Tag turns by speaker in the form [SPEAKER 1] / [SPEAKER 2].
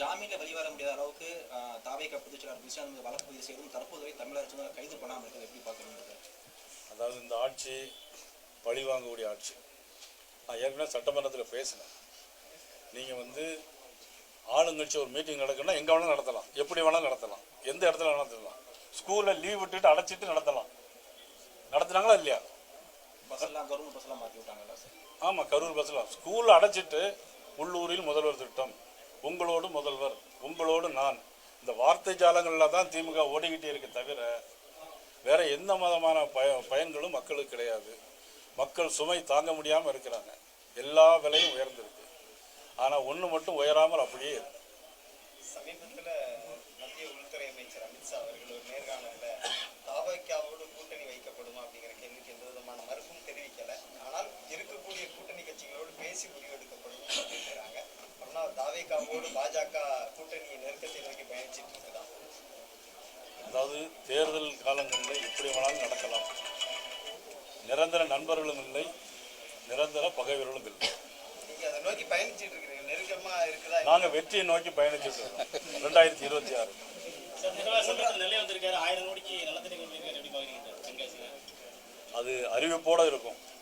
[SPEAKER 1] ஜாமீன்ல வெளிவர முடியாத அளவுக்கு பொதுச்செயலாளர் விஷாந்த் மீது வழக்கு பதிவு செய்தும் தற்போது வரை வந்து கைது பண்ணாமல் இருக்கிறது எப்படி பார்க்குறீங்க?
[SPEAKER 2] அதாவது இந்த ஆட்சி பழி வாங்கக்கூடிய ஆட்சி. நான் ஏற்கனவே சட்டமன்றத்தில் பேசினேன். நீங்கள் வந்து ஆளுங்கட்சி ஒரு மீட்டிங் நடக்குன்னா எங்கே வேணாலும் நடத்தலாம். எப்படி வேணாலும் நடத்தலாம். எந்த இடத்துல நடத்தலாம். ஸ்கூலில் லீவ் விட்டுட்டு அடைச்சிட்டு நடத்தலாம். நடத்துனாங்களா இல்லையா?
[SPEAKER 1] பஸ் எல்லாம் கவர்மெண்ட் பஸ் எல்லாம் மாற்றி விட்டாங்கல்ல சார்?
[SPEAKER 2] ஆமாம் கரூர் பஸ்ஸில் ஸ்கூலில் அடைச்சிட்டு உள்ளூரில் முதல்வர் திட்டம் உங்களோடு முதல்வர் உங்களோடு நான். இந்த வார்த்தை ஜாலங்களில் தான் திமுக ஓடிக்கிட்டே இருக்கு தவிர வேற எந்த மதமான பய பயன்களும் மக்களுக்கு கிடையாது. மக்கள் சுமை தாங்க முடியாமல் இருக்கிறாங்க. எல்லா விலையும் உயர்ந்திருக்கு. ஆனால் ஒன்று மட்டும் உயராமல் அப்படியே இருக்கு.
[SPEAKER 3] தாவேக்காவோடு பாஜக கூட்டணி நெருக்கத்தை நோக்கி பயணிச்சிட்டு இருக்குதா?
[SPEAKER 2] அதாவது தேர்தல் காலங்களில் எப்படி வேணாலும் நடக்கலாம். நிரந்தர நண்பர்களும் இல்லை நிரந்தர பகைவர்களும் இல்லை.
[SPEAKER 3] நீங்க அதை நோக்கி பயணிச்சிட்டு இருக்கிறீங்க. நெருக்கமா இருக்குதா?
[SPEAKER 2] நாங்கள் வெற்றியை நோக்கி பயணிச்சுட்டு இருக்கோம். ரெண்டாயிரத்தி இருபத்தி ஆறு. அது அறிவிப்போடு இருக்கும்.